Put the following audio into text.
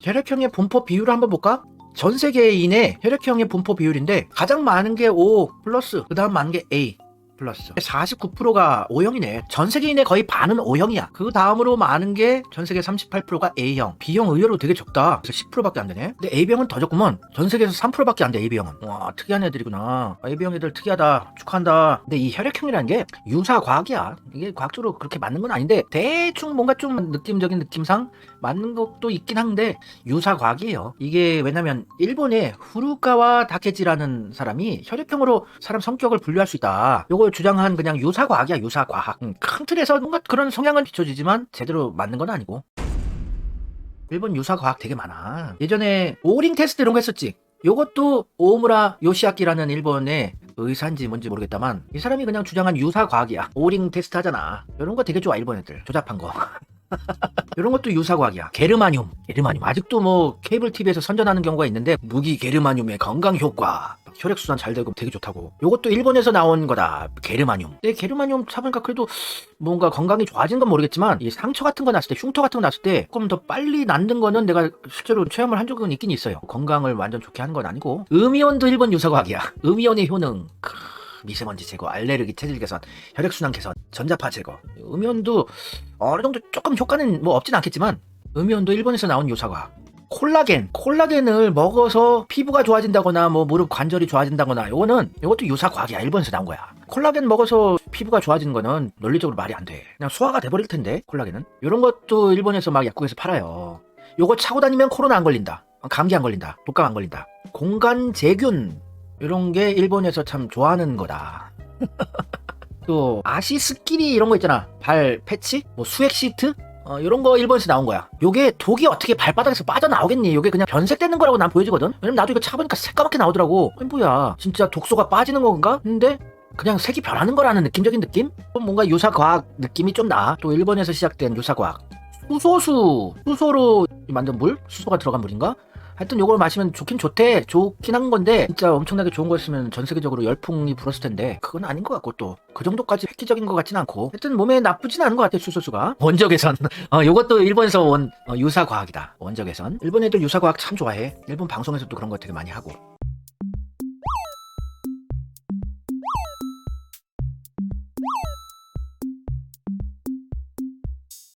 혈액형의 분포 비율을 한번 볼까? 전 세계인의 혈액형의 분포 비율인데 가장 많은 게 O 플러스 그 다음 많은 게 A 플러스 49%가 O형이네. 전 세계인의 거의 반은 O형이야. 그 다음으로 많은 게 전 세계 38%가 A형. B형 의외로 되게 적다. 그래서 10%밖에 안 되네. 근데 AB형은 더 적구먼. 전 세계에서 3%밖에 안 돼 AB형은. 와 특이한 애들이구나. AB형 애들 특이하다. 축하한다. 근데 이 혈액형이라는 게 유사 과학이야. 이게 과학적으로 그렇게 맞는 건 아닌데 대충 뭔가 좀 느낌적인 느낌상 맞는 것도 있긴 한데 유사 과학이에요. 이게 왜냐면 일본의 후루카와 다케지라는 사람이 혈액형으로 사람 성격을 분류할 수 있다. 요걸 주장한 그냥 유사 과학이야, 유사 과학. 음, 큰 틀에서 뭔가 그런 성향은 비춰지지만 제대로 맞는 건 아니고. 일본 유사 과학 되게 많아. 예전에 오링 테스트 이런 거 했었지. 요것도 오무라 요시아키라는 일본의 의사인지 뭔지 모르겠다만 이 사람이 그냥 주장한 유사 과학이야. 오링 테스트 하잖아. 이런 거 되게 좋아 일본 애들. 조잡한 거. 이런 것도 유사과학이야. 게르마늄. 게르마늄. 아직도 뭐 케이블 TV에서 선전하는 경우가 있는데 무기 게르마늄의 건강 효과. 혈액순환 잘 되고 되게 좋다고. 요것도 일본에서 나온 거다. 게르마늄. 근데 게르마늄 차보니까 그래도 뭔가 건강이 좋아진 건 모르겠지만 이 상처 같은 거 났을 때 흉터 같은 거 났을 때 조금 더 빨리 낫는 거는 내가 실제로 체험을 한 적은 있긴 있어요. 건강을 완전 좋게 하는 건 아니고. 음이온도 일본 유사과학이야. 음이온의 효능. 크, 미세먼지 제거, 알레르기 체질 개선, 혈액순환 개선, 전자파 제거. 음이온도 어느 정도 조금 효과는 뭐 없진 않겠지만 음이온도 일본에서 나온 유사과학. 콜라겐, 콜라겐을 먹어서 피부가 좋아진다거나 뭐 무릎 관절이 좋아진다거나 요거는 요것도 유사 과학이야 일본에서 나온 거야. 콜라겐 먹어서 피부가 좋아지는 거는 논리적으로 말이 안 돼. 그냥 소화가 돼버릴 텐데 콜라겐은. 요런 것도 일본에서 막 약국에서 팔아요. 요거 차고 다니면 코로나 안 걸린다. 감기 안 걸린다. 독감 안 걸린다. 공간 제균 이런 게 일본에서 참 좋아하는 거다. 또 아시 스끼리 이런 거 있잖아. 발 패치, 뭐 수액 시트, 어, 이런 거 일본에서 나온 거야. 요게 독이 어떻게 발바닥에서 빠져나오겠니? 요게 그냥 변색되는 거라고 난 보여지거든? 왜냐면 나도 이거 차보니까 새까맣게 나오더라고. 뭐야. 진짜 독소가 빠지는 건가? 근데 그냥 색이 변하는 거라는 느낌적인 느낌? 좀 뭔가 유사과학 느낌이 좀 나. 또 일본에서 시작된 유사과학. 수소수. 수소로 만든 물? 수소가 들어간 물인가? 하여튼 요걸 마시면 좋긴 좋대. 좋긴 한 건데 진짜 엄청나게 좋은 거였으면 전 세계적으로 열풍이 불었을 텐데 그건 아닌 것 같고 또 그 정도까지 획기적인 것 같진 않고 하여튼 몸에 나쁘진 않은 것 같아 수소수가. 원적외선. 어 요것도 일본에서 온 어, 유사 과학이다. 원적외선. 일본 애들 유사 과학 참 좋아해. 일본 방송에서도 그런 거 되게 많이 하고